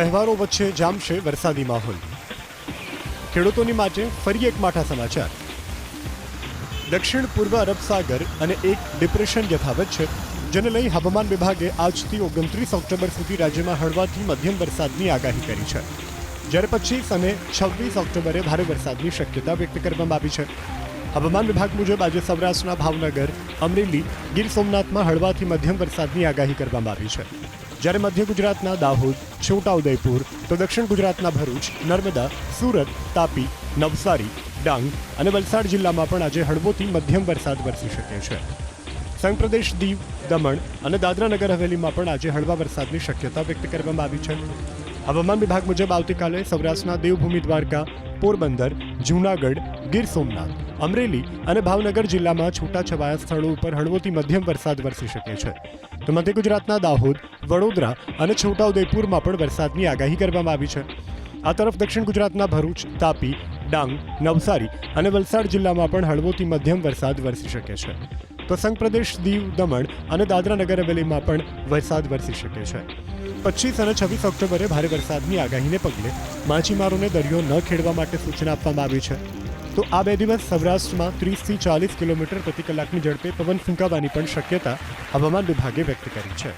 તહેવારો વચ્ચે જામશે વરસાદી માહોલ. ખેડૂતોની માટે ફરી એક માઠા સમાચાર. દક્ષિણ પૂર્વ અરબ સાગર અને એક ડિપ્રેશન યથાવત છે, જેને લઈ હવામાન વિભાગે આજથી ઓગણત્રીસ ઓક્ટોબર સુધી રાજ્યમાં હળવાથી મધ્યમ વરસાદની આગાહી કરી છે. જ્યારે પચીસ અને છવ્વીસ ઓક્ટોબરે ભારે વરસાદની શક્યતા વ્યક્ત કરવામાં આવી છે. હવામાન વિભાગ મુજબ આજે સૌરાષ્ટ્રના ભાવનગર, અમરેલી, ગીર સોમનાથમાં હળવાથી મધ્યમ વરસાદની આગાહી કરવામાં આવી છે. જ્યારે મધ્ય ગુજરાતના દાહોદ, છોટાઉદેપુર તો દક્ષિણ ગુજરાતના ભરૂચ, નર્મદા, સુરત, તાપી, નવસારી, ડાંગ અને વલસાડ જિલ્લામાં પણ આજે હળવોથી મધ્યમ વરસાદ વરસી શકે છે. સંઘ પ્રદેશ દીવ, દમણ અને દાદરા નગર હવેલીમાં પણ આજે હળવા વરસાદની શક્યતા વ્યક્ત કરવામાં આવી છે. હવામાન વિભાગ મુજબ આવતીકાલે સૌરાષ્ટ્રના દેવભૂમિ દ્વારકા, પોરબંદર, જૂનાગઢ, ગીર સોમનાથ, અમરેલી અને ભાવનગર જિલ્લામાં છૂટાછવાયા સ્થળો ઉપર હળવોથી મધ્યમ વરસાદ વરસી શકે છે. તો મધ્ય ગુજરાતના દાહોદ, વડોદરા અને છોટાઉદેપુરમાં પણ વરસાદની આગાહી કરવામાં આવી છે. આ તરફ દક્ષિણ ગુજરાતના ભરૂચ, તાપી, ડાંગ, નવસારી અને વલસાડ જિલ્લામાં પણ હળવોથી મધ્યમ વરસાદ વરસી શકે છે. તો સંઘ પ્રદેશ દીવ દમણ અને દાદરા નગર હવેલીમાં પણ વરસાદ વરસી શકે છે. પચીસ અને છવ્વીસ ઓક્ટોબરે ભારે વરસાદની આગાહીને પગલે માછીમારોને દરિયો ન ખેડવા માટે સૂચના આપવામાં આવી છે. તો આ બે દિવસ સૌરાષ્ટ્રમાં ત્રીસથી ચાલીસ કિલોમીટર પ્રતિ કલાકની ઝડપે પવન ફૂંકાવાની પણ શક્યતા હવામાન વિભાગે વ્યક્ત કરી છે.